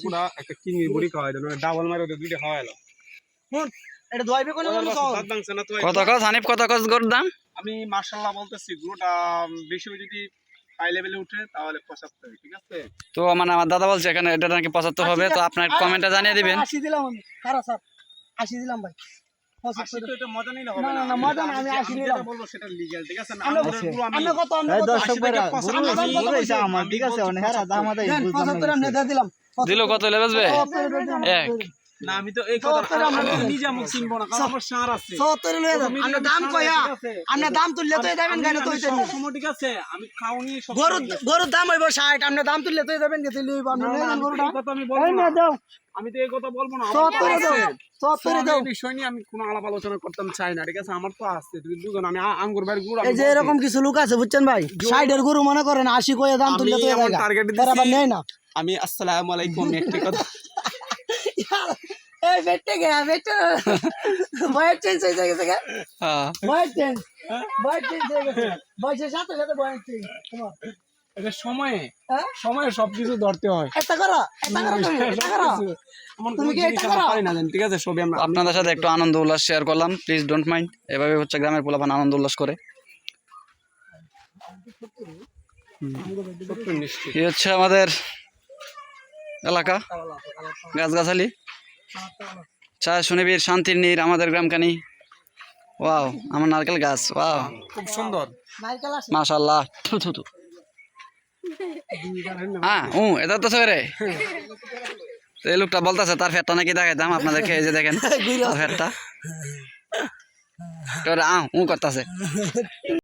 পুরা একটা চিংড়ি বুড়ি খাওয়াই দেন ডাবল মারে ওদের দুইটা খাওয়াইলো হুন এটা দোয়াইবে কোন কোন কও দাঁত ভাঙছে না তো কত হানিফ কত কস গরুর দাম আমি মার্শাল্লাহ বলতেছি গরুটা বেশি যদি হাই লেভেলে উঠে তাহলে পঁচাত্তর ঠিক আছে তো মানে আমার দাদা বলছে এখানে এটা নাকি পঁচাত্তর হবে তো আপনার কমেন্টে জানিয়ে দিবেন আশি দিলাম আমি খারাপ স্যার আশি দিলাম ভাই কত কত দর্শক দিলাম দিল কত হলে বেচবে এক। না আমি তো এই কথা আমরা নিজে চিনবো না কারণ আমার সার আছে। সত্তর লয়ে যান আমরা দাম কয়া। আমরা দাম তুললে তো যাবেন কেন তো হইতে আমি সময় ঠিক আছে আমি খাওনি গরু গরুর দাম হইব আমরা দাম তুললে তো যাবেন গেছে লইব আমরা নিয়ে গরুটা। কথা আমি বলব না। দাও। আমি তো এই কথা বলব না আমার সত্তরে তো দাও আছে। সত্তরে আমি দাও। বিষয় নিয়ে আমি কোনো আলাপ আলোচনা করতাম চাই না ঠিক আছে? আমার তো আছে তুমি দুজন আমি আঙ্গুর বাড়ির গুড় এই যে এরকম কিছু লোক আছে বুঝছেন ভাই? ষাটের গরু মনে করেন আশি কয়ে দাম তুললে তো target তারা দিছি। না। আমি আসসালাম আলাইকুম একটি কথা এই বেটে গে বেটে বয়ের চেঞ্জ হয়ে গেছে গে। হ্যাঁ। বয়ের চেঞ্জ বয়ের চেঞ্জ হয়ে গেছে। বয়সের সাথে সাথে বয়ের চেঞ্জ এটা সময়ে হ্যাঁ? সময়ে সবকিছু ধরতে হয়। এটা করো এটা করো এটা করো। তুমি কি এটা করো? পারি না ঠিক আছে? সবই আমরা আপনাদের সাথে একটু আনন্দ উল্লাস শেয়ার করলাম প্লিজ ডোন্ট মাইন্ড এভাবে হচ্ছে গ্রামের পোলাপান আনন্দ উল্লাস করে। এই হচ্ছে আমাদের এলাকা? গাছগাছালি? চা শুনিবির শান্তির নীর আমাদের গ্রামকানি ওয়াও আমার নারকেল গাছ ওয়াও। খুব সুন্দর। নারকেল আছে। মাশাল্লাহ হ্যাঁ ও এটা তো তো এই লোকটা বলতেছে তার ফ্যাটটা নাকি দেখাইতাম আপনাদেরকে এই যে দেখেন তার ফ্যাটটা। আ উ করতেছে।